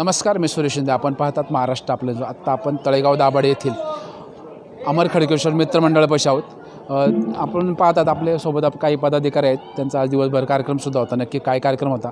नमस्कार मी सुरेश शिंदे. आपण पाहतात महाराष्ट्र आपलं जो आत्ता आपण तळेगाव दाभाडे येथील अमर खडकेश्वर मित्रमंडळापाशी आहोत. आपण पाहतात आपल्यासोबत आप काही पदाधिकारी आहेत. त्यांचा आज दिवसभर कार्यक्रमसुद्धा होता. नक्की काय कार्यक्रम होता?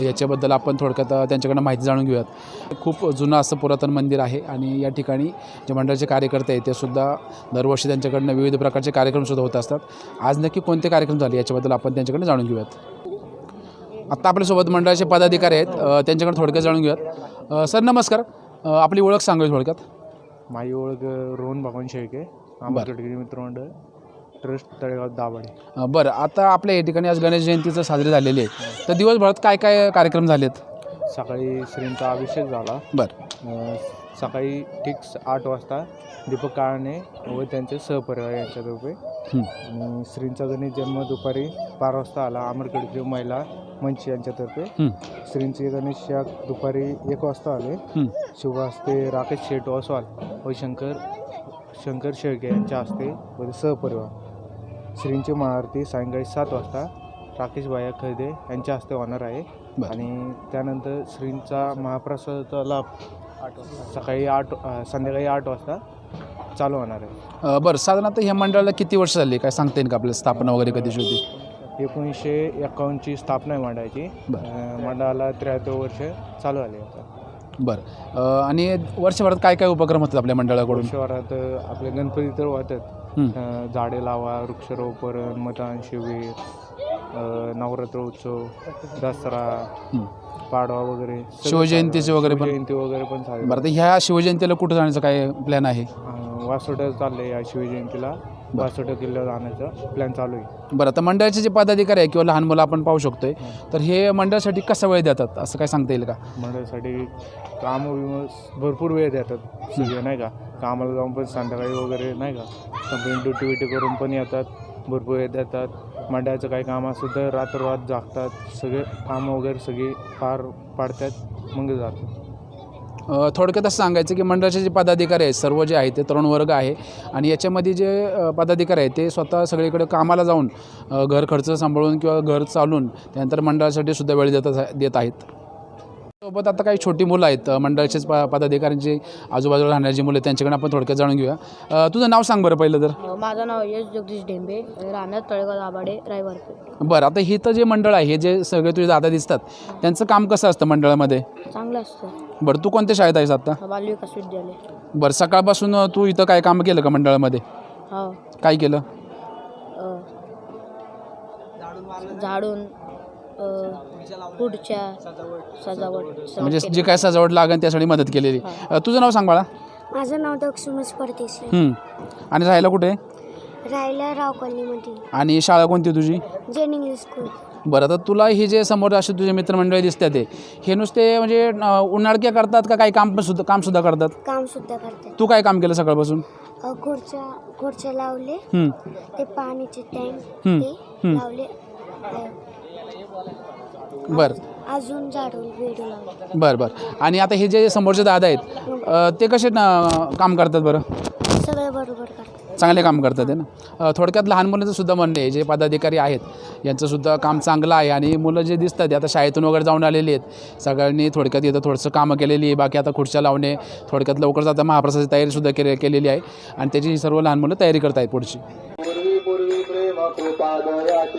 याच्याबद्दल आपण थोडक्यात त्यांच्याकडनं माहिती जाणून घेऊयात. खूप जुनं असं पुरातन मंदिर आहे आणि या ठिकाणी जे मंडळाचे कार्यकर्ते आहेत ते सुद्धा दरवर्षी त्यांच्याकडनं विविध प्रकारचे कार्यक्रमसुद्धा होत असतात. आज नक्की कोणते कार्यक्रम झाले? याच्याबद्दल आपण त्यांच्याकडनं जाणून घेऊयात. आत्ता आपल्यासोबत मंडळाचे पदाधिकारी आहेत. अ, त्यांच्याकडे थोडक्यात जाणून घेऊयात. अ, सर नमस्कार. अ, आपली ओळख सांगूया थोडक्यात. माझी ओळख रोहन भगवान शेळके मित्रमंडळ ट्रस्ट तळेगाव दाभाडे. अ, बरं. आता आपल्या या ठिकाणी आज गणेश जयंतीचं साजरी झालेली आहे तर दिवसभरात काय काय कार्यक्रम झालेत? सकाळी श्रींचा अभिषेक झाला. बरं. अं, सकाळी ठीक स- आठ वाजता दीपक काळणे व त्यांचे सहपरिवार हं. आणि श्रींचा गणेश जन्म दुपारी बारा वाजता आला. अमरकडची महिला मंच यांच्यातर्फे. श्रींचे गणेश याग दुपारी एक वाजता आले. शुभ हस्ते राकेश शेट ओसवाल व शंकर शंकर शेळके यांच्या हस्ते व सहपरिवार. श्रींची महाआरती सायंकाळी सात वाजता राकेश भाया खैदे यांच्या हस्ते होणार आहे. आणि त्यानंतर श्रींचा महाप्रसादाचा लाभ सकाळी आठ संध्याकाळी आठ वाजता चालू होणार आहे. बरं साधारणतः ह्या मंडळाला किती वर्ष झाली? काय सांगता येईल का आपल्याला? स्थापना वगैरे कधीची होती एकोणीसशे एकावन्नची स्थापना आहे मंडळाची. अ, मंडळाला त्र्याहत्तर वर्ष चालू आले आता बरं अ, आणि वर्षभरात काय काय उपक्रम होतात आपल्या मंडळाकडून शहरात आपले गणपती तर वाहतात हं. अ, झाडे लावा वृक्षारोपण मतदान शिबिर अ, नवरात्र उत्सव दसरा हं. पाडवा वगैरे सगळं शिवजयंतीचे. वगैरे पण? शिवजयंती वगैरे पण चालू बरं तर ह्या शिवजयंतीला कुठं जाण्याचं काय प्लॅन आहे वासोटा चाललंय या शिवजयंतीला वासोटा किल्ल्यावर जाण्याचा प्लॅन चालू आहे. बरं तर मंडळाचे जे पदाधिकारी आहे किंवा लहान मुलं आपण पाहू शकतोय तर हे मंडळासाठी कसा वेळ देतात? असं काय सांगता येईल का? मंडळासाठी काम विम भरपूर वेळ देतात. सगळे नाही का? कामाला जाऊन पण संध्याकाळी वगैरे नाही का? कंपनी ड्युटी विटी करून पण येतात. भरपूर वेळ देतात. मंडळाचं काही काम असलं तर रात्ररात जागतात. सगळे कामं वगैरे सगळी पार पाडतात मग जातात. थोडक्यात असं सांगायचं की मंडळाचे जे पदाधिकारी आहेत सर्व जे आहेत ते तरुण वर्ग आहे आणि याच्यामध्ये जे पदाधिकारी आहेत ते स्वतः सगळीकडे कामाला जाऊन घर खर्च सांभाळून किंवा घर चालून त्यानंतर मंडळासाठी सुद्धा वेळ देत देत आहेत. सोबत आता काही छोटी मुलं आहेत मंडळाचेच प पदाधिकाऱ्यांची आजूबाजूला राहणारी मुलं आहेत त्यांच्याकडे आपण थोडक्यात जाणून घेऊया. तुझं नाव सांग बरं पहिलं तर. माझं नाव यश जगदीश डेंबे राहणार तळेगाव दाभाडे रायवारपेठ बरं आता हे तर जे मंडळ आहे हे जे सगळे तुझे दादा दिसतात त्यांचं काम कसं असतं मंडळामध्ये? चांगलं असतं. बरं तू कोणत्या शाळेत आहेस आता? बालविकास विद्यालय. बरं सकाळपासून तू इथं काय काम केलं का मंडळामध्ये? हो. काय केलं? झाडून पुढच्या सजावट म्हणजे. जे काय सजावट लागेल त्यासाठी मदत केलेली. अ, तुझं नाव सांग बाळा. माझं नाव दक्षुमस परदेशी. हं. आणि राहायला कुठे? राहिलं राव कॉलनीमध्ये. आणि शाळा कोणती तुझी? Jain English school. बरं तर तुला हे जे समोर असे तुझे मित्रमंडळी दिसतात ते हे नुसते म्हणजे अ, उन्हाळक्या करतात का काही काम पण सुद्धा कामसुद्धा करतात? काम सुद्धा करतात. तू काय काम केलं सकाळपासून? अ, खुर्च्या खुर्च्या लावले. हं. ते पाण्याचे टँक. ते. लावले. अ, बरं. अजून वेडू लावले बरं बरं. आणि आता हे जे समोरचे दादा आहेत अ, ते कसे न- काम करतात बरं? सगळं बरोबर करतात. चांगले काम करतात आहे ना? अ, थोडक्यात लहान मुलांचं सुद्धा म्हणणे आहे जे पदाधिकारी आहेत यांचंसुद्धा काम चांगलं आहे आणि मुलं जे दिसतात ते आता शाळेतून वगैरे जाऊन आलेली आहेत. सगळ्यांनी थोडक्यात इथं थोडंसं कामं केलेली आहे बाकी आता खुर्च्या लावणे थोडक्यात लवकरच आता महाप्रसादाची तयारीसुद्धा केली केलेली आहे आणि त्याची ही सर्व लहान मुलं तयारी करत आहेत पुढची. पूर्वी पूर्वी प्रेम कृपादयाची.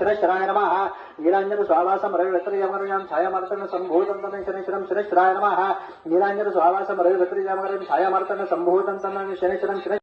శిరశ్రాయ నమ నీలాంజన స్వావాసం రవివత్రయమరయం ఛాయమర్తన సంభూతం తన శనిశ్వరం శిరశ్రాయ నమ నీలాంజన స్వావాసం రవివత్రయమరయం ఛాయమర్తన సంభూతం తన శనిశ్వరం శిర